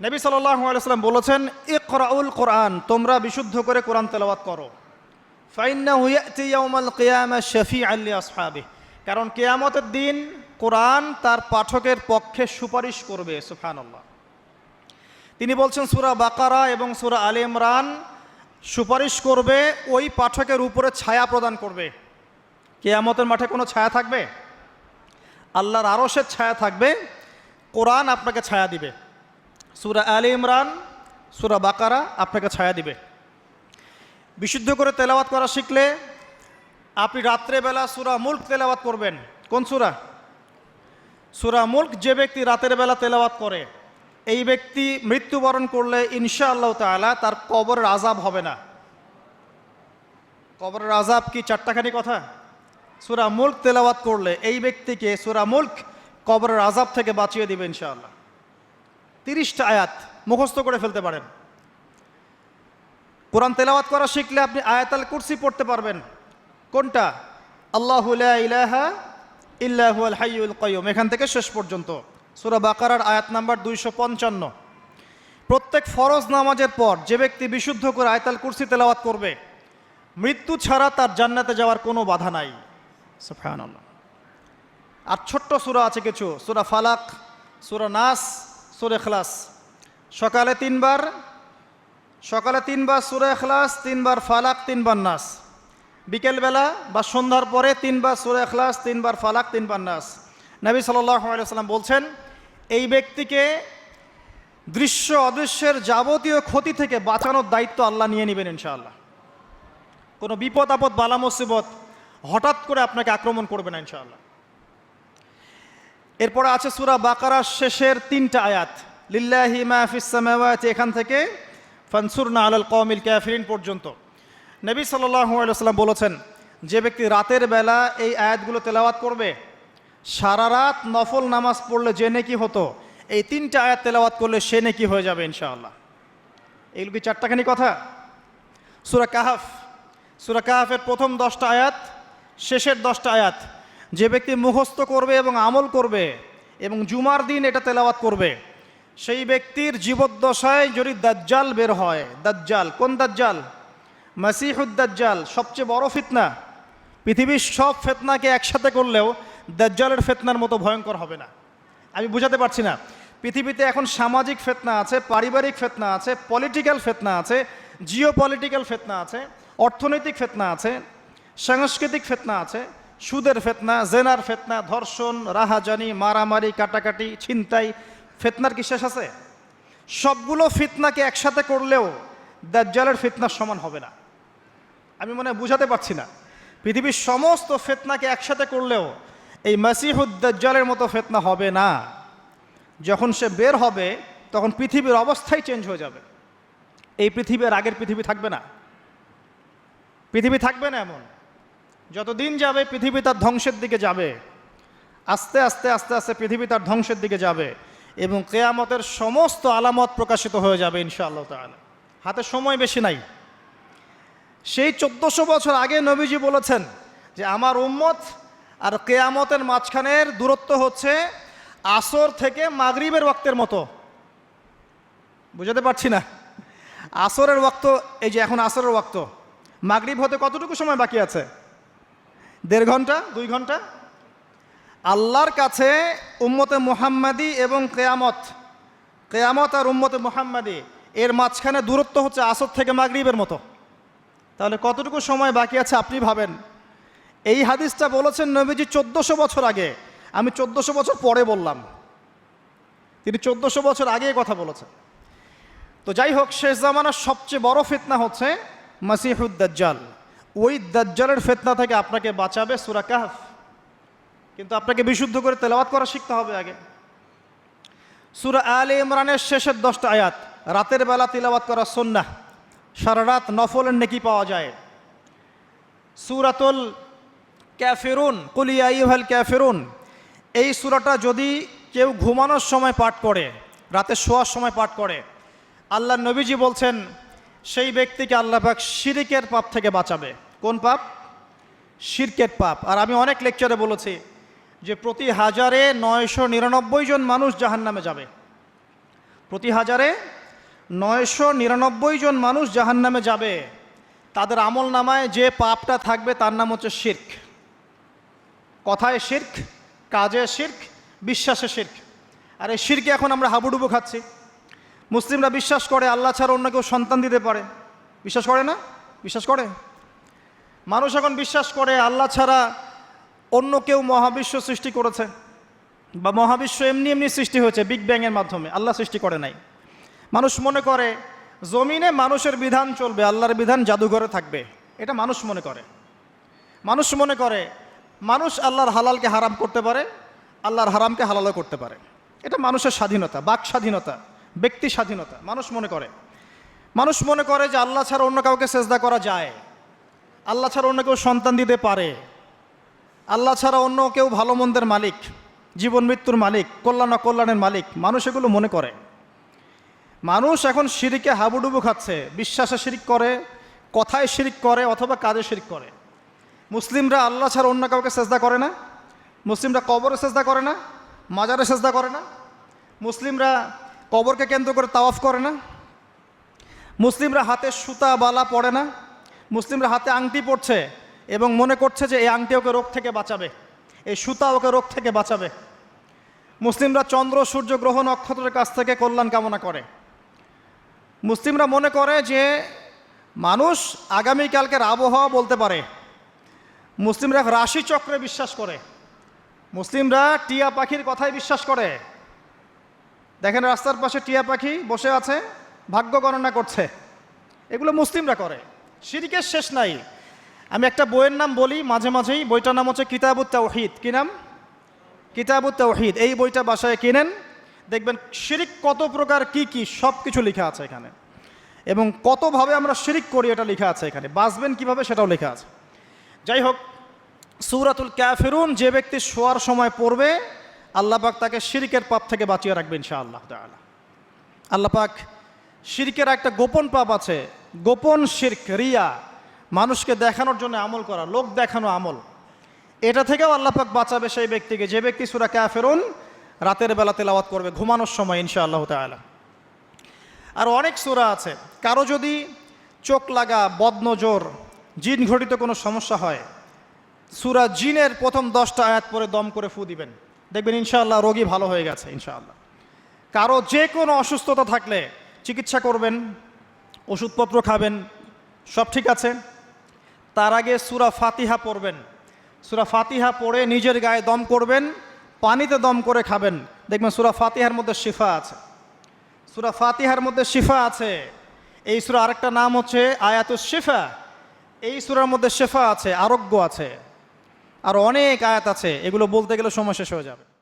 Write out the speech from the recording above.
নবী সাল্লাম বলেছেন, ইকরাউল কোরআন, তোমরা বিশুদ্ধ করে কোরআন তেলাওয়াত করো। কারণ কেয়ামতের দিন কোরআন তার পাঠকের পক্ষে সুপারিশ করবে সুফানাল্লাহ তিনি বলছেন, সুরা বাকারা এবং সুরা আলে ইমরান সুপারিশ করবে, ওই পাঠকের উপরে ছায়া প্রদান করবে। কেয়ামতের মাঠে কোনো ছায়া থাকবে? আল্লাহর আরসের ছায়া থাকবে, কোরআন আপনাকে ছায়া দিবে। সুরা আলী ইমরান, সুরা বাকারা আপনাকে ছায়া দিবে। বিশুদ্ধ করে তেলাওয়াত করা শিখলে আপনি রাত্রেবেলা সুরা মুল্ক তেলাওয়াত করবেন। কোন সুরা? সুরা মুল্ক যে ব্যক্তি রাতের বেলা তেলাওয়াত করে, এই ব্যক্তি মৃত্যুবরণ করলে ইনশা আল্লাহ তালা তার কবরের আজাব হবে না। কবরের আজাব কি চারটাখানি কথা? সুরা মুল্ক তেলাওয়াত করলে এই ব্যক্তিকে সুরা মুল্ক কবরের আজাব থেকে বাঁচিয়ে দিবে ইনশাআল্লাহ। তিরিশটা আয়াত মুখস্থ করে ফেলতে পারেন। কোরআন তেলাওয়াত করা শিখলে আপনি আয়াতাল কুরসি পড়তে পারবেন। কোনটা? আল্লাহ ইলাহা ইল্লাহু আল হাইয়ুল কয়ুম এখান থেকে শেষ পর্যন্ত। সুরা বাকারার আয়াত নাম্বার দুইশো পঞ্চান্ন। প্রত্যেক ফরজ নামাজের পর যে ব্যক্তি বিশুদ্ধ করে আয়তাল কুরসি তেলাওয়াত করবে, মৃত্যু ছাড়া তার জান্নাতে যাওয়ার কোনো বাধা নাই। আর ছোট্ট সুরা আছে কিছু। সুরা ফালাক, সুরা নাস সূরা ইখলাস। সকালে তিনবার সকালে তিনবার সুরে এখলাস তিনবার ফালাক, তিনবার নাস। বিকেলবেলা বা সন্ধ্যার পরে তিনবার সুরে এখলাস তিনবার ফালাক, তিনবার নাস। নবী সাল্লাম বলছেন, এই ব্যক্তিকে দৃশ্য অদৃশ্যের যাবতীয় ক্ষতি থেকে বাঁচানোর দায়িত্ব আল্লাহ নিয়ে নেবেন ইনশাআল্লাহ। কোনো বিপদ আপদ, বালা মুসিবত হঠাৎ করে আপনাকে আক্রমণ করবে না ইনশাআল্লাহ। এরপরে আছে সুরা বাকারার শেষের তিনটা আয়াত। লিল্লাহি মাহফিস এখান থেকে ফানসুরনা আলাল কওমিল কাফিরিন পর্যন্ত। নবী সাল্লাম বলেছেন, যে ব্যক্তি রাতের বেলা এই আয়াতগুলো তেলাওয়াত করবে, সারা রাত নফল নামাজ পড়লে যে নেকি হতো, এই তিনটা আয়াত তেলাওয়াত করলে সে নেকি হয়ে যাবে ইনশাআল্লাহ। এগুলো কি চারটাখানি কথা? সুরা কাহাফ। সুরা কাহাফের প্রথম দশটা আয়াত, শেষের দশটা আয়াত। যে ব্যক্তি মুখস্থ করবে এবং আমল করবে এবং জুমার দিন এটা তেলাওয়াত করবে, সেই ব্যক্তির জীবদ্দশায় যদি দাজ্জাল বের হয়, দাজ্জাল, কোন দাজ্জাল? মাসিহুদ্দাজ্জাল সবচেয়ে বড় ফিতনা। পৃথিবীর সব ফেতনাকে একসাথে করলেও দাজ্জালের ফেতনার মতো ভয়ঙ্কর হবে না। আমি বুঝাতে পারছি না। পৃথিবীতে এখন সামাজিক ফেতনা আছে, পারিবারিক ফেতনা আছে পলিটিক্যাল ফেতনা আছে জিও পলিটিক্যাল ফেতনা আছে, অর্থনৈতিক ফেতনা আছে, সাংস্কৃতিক ফেতনা আছে সুদের ফেতনা, জেনার ফেতনা, ধর্ষণ, রাহাজানি, মারামারি, কাটাকাটি, ছিনতাই, ফেতনার কি শেষ আছে? সবগুলো ফিতনাকে একসাথে করলেও দাজ্জালের ফিতনার সমান হবে না। আমি মনে বুঝাতে পারছি না। পৃথিবীর সমস্ত ফেতনাকে একসাথে করলেও এই মাসিহুদ্দাজ্জালের মতো ফেতনা হবে না। যখন সে বের হবে, তখন পৃথিবীর অবস্থাই চেঞ্জ হয়ে যাবে। এই পৃথিবীর আগের পৃথিবী থাকবে না। পৃথিবী থাকবে না এমন। যতদিন যাবে পৃথিবী তার ধ্বংসের দিকে যাবে। আস্তে আস্তে আস্তে আস্তে পৃথিবী তার ধ্বংসের দিকে যাবে এবং কেয়ামতের সমস্ত আলামত প্রকাশিত হয়ে যাবে ইনশাআল্লাহ তাআলা। হাতে সময় বেশি নাই। সেই চোদ্দশো বছর আগে নবীজি বলেছেন যে, আমার উম্মত আর কেয়ামতের মাঝখানের দূরত্ব হচ্ছে আসর থেকে মাগরিবের ওয়াক্তের মতো। বুঝাতে পারছি না। আসরের ওয়াক্ত, এই যে এখন আসরের ওয়াক্ত, মাগরিব হতে কতটুকু সময় বাকি আছে? দেড় ঘণ্টা, দুই ঘণ্টা? আল্লাহর কাছে উম্মতে মুহাম্মাদি এবং কেয়ামত কেয়ামত আর উম্মতে মুহাম্মাদি, এর মাঝখানে দূরত্ব হচ্ছে আসর থেকে মাগরিবের মতো। তাহলে কতটুকু সময় বাকি আছে আপনি ভাবেন? এই হাদিসটা বলেছেন নবীজি চোদ্দোশো বছর আগে। আমি চোদ্দোশো বছর পরে বললাম। তিনি চোদ্দোশো বছর আগে কথা বলেছেন। তো যাই হোক, শেষ জামানার সবচেয়ে বড় ফিতনা হচ্ছে মাসিহুদ্দাজ্জাল ওই দাজ্জালের ফেতনা থেকে আপনাকে বাঁচাবে সুরা কাহাফ। কিন্তু আপনাকে বিশুদ্ধ করে তেলাওয়াত করা শিখতে হবে আগে। সুরা আলে ইমরানের শেষের দশটা আয়াত, রাতের বেলা তিলাওয়াত করা সন্না সারা রাত নফলের নেকি পাওয়া যায়। সুরাতুল ক্যাফেরুন কুলিয়া ইউহাল ক্যাফেরুন এই সুরাটা যদি কেউ ঘুমানোর সময় পাঠ করে, রাতে শোয়ার সময় পাঠ করে, আল্লাহ নবীজি বলছেন সেই ব্যক্তিকে আল্লাহ পাক শিরিকের পাপ থেকে বাঁচাবে। কোন পাপ? শিরকের পাপ। আর আমি অনেক লেকচারে বলেছি যে প্রতি হাজারে নয়শো নিরানব্বই জন মানুষ জাহান নামে যাবে। প্রতি হাজারে নয়শো নিরানব্বই জন মানুষ জাহান নামে যাবে। তাদের আমল নামায় যে পাপটা থাকবে তার নাম হচ্ছে শির্ক। কথায় শির্ক, কাজে শির্ক, বিশ্বাসে শির্ক। আর এই শিরকে এখন আমরা হাবুডুবু খাচ্ছি। মুসলিমরা বিশ্বাস করে আল্লাহ ছাড়া অন্য কেউ সন্তান দিতে পারে। বিশ্বাস করে না? বিশ্বাস করে? মানুষ এখন বিশ্বাস করে আল্লাহ ছাড়া অন্য কেউ মহাবিশ্ব সৃষ্টি করেছে বা মহাবিশ্ব এমনি এমনি সৃষ্টি হয়েছে বিগ ব্যাংয়ের মাধ্যমে, আল্লাহ সৃষ্টি করে নাই। মানুষ মনে করে জমিনে মানুষের বিধান চলবে, আল্লাহর বিধান জাদুঘরে থাকবে, এটা মানুষ মনে করে। মানুষ মনে করে মানুষ আল্লাহর হালালকে হারাম করতে পারে, আল্লাহর হারামকে হালালও করতে পারে। এটা মানুষের স্বাধীনতা, বাক স্বাধীনতা। ব্যক্তি স্বাধীনতা, মানুষ মনে করে। মানুষ মনে করে যে আল্লাহ ছাড়া অন্য কাউকে সেজদা করা যায়। আল্লাহ ছাড়া অন্য কেউ সন্তান দিতে পারে। আল্লাহ ছাড়া অন্য কেউ ভালো মন্দের মালিক, জীবন মৃত্যুর মালিক, কল্যাণ অকল্যাণের মালিক, মানুষ এগুলো মনে করে। মানুষ এখন সিঁড়িকে হাবুডুবু খাচ্ছে, বিশ্বাসে শিরিক করে, কথায় শিরিক করে অথবা কাজে শিরিক করে। মুসলিমরা আল্লাহ ছাড়া অন্য কাউকে সেজদা করে না। মুসলিমরা কবরে সেজদা করে না, মাজারে সেজদা করে না। মুসলিমরা কবরকে কেন্দ্র করে তাওয়াফ করে না। মুসলিমরা হাতে সুতা, বালা পড়ে না। মুসলিমরা হাতে আংটি পড়ছে এবং মনে করছে যে এই আংটি ওকে রোগ থেকে বাঁচাবে। এই সুতা ওকে রোগ থেকে বাঁচাবে। মুসলিমরা চন্দ্র, সূর্য, গ্রহ, নক্ষত্রের কাছ থেকে কল্যাণ কামনা করে। মুসলিমরা মনে করে যে মানুষ আগামীকালকের আবহাওয়া বলতে পারে। মুসলিমরা রাশি চক্রে বিশ্বাস করে। মুসলিমরা টিয়া পাখির কথাই বিশ্বাস করে। দেখেন রাস্তার পাশে টিয়া পাখি বসে আছে, ভাগ্য গণনা করছে। এগুলো মুসলিমরা করে। সিরিকের শেষ নাই। আমি একটা বইয়ের নাম বলি, মাঝে মাঝেই বইটার নাম হচ্ছে কিতাবুত তাওহিদ। কি নাম? কিতাবুত তাওহিদ। এই বইটা বাসায় কিনেন, দেখবেন শিরিক কত প্রকার, কি কি সব কিছু লেখা আছে এখানে। এবং কতভাবে আমরা শিরিক করি এটা লেখা আছে এখানে। বাঁচবেন কীভাবে সেটাও লেখা আছে। যাই হোক, সুরাতুল ক্যাফেরুন যে ব্যক্তি শোয়ার সময় পড়বে আল্লাহ পাক তাকে শিরিকের পাপ থেকে বাঁচিয়ে রাখবে ইনশাআল্লাহ তাআলা। আল্লাহ পাক শিরকের একটা গোপন পাপ আছে, গোপন শির্ক, রিয়া, মানুষকে দেখানোর জন্য আমল করা, লোক দেখানো আমল। এটা থেকেও আল্লাহ পাক বাঁচাবে সেই ব্যক্তিকে, যে ব্যক্তি সুরা ক্যাফেরুন রাতের বেলা তেলাওয়াত করবে, ঘুমানোর সময় ইনশাআল্লাহ তাআলা। আর অনেক সুরা আছে, কারও যদি চোখ লাগা, বদনজর, জিন ঘটিত কোনো সমস্যা হয়, সুরা জিনের প্রথম দশটা আয়াত পরে দম করে ফু দিবেন। দেখবেন ইনশাআল্লাহ রোগী ভালো হয়ে গেছে, ইনশাআল্লাহ। কারও যে কোনো অসুস্থতা থাকলে চিকিৎসা করবেন, ওষুধপত্র খাবেন, সব ঠিক আছে। তার আগে সুরা ফাতিহা পড়বেন। সুরা ফাতিহা পড়ে নিজের গায়ে দম করবেন, পানিতে দম করে খাবেন। দেখবেন সুরা ফাতিহার মধ্যে শিফা আছে। সুরা ফাতিহার মধ্যে শিফা আছে। এই সুরা আরেকটা নাম হচ্ছে আয়াতুস শিফা। এই সুরার মধ্যে শেফা আছে, আরোগ্য আছে। আর অনেক আয়াত আছে এগুলো বলতে গেলে সময় শেষ হয়ে যাবে।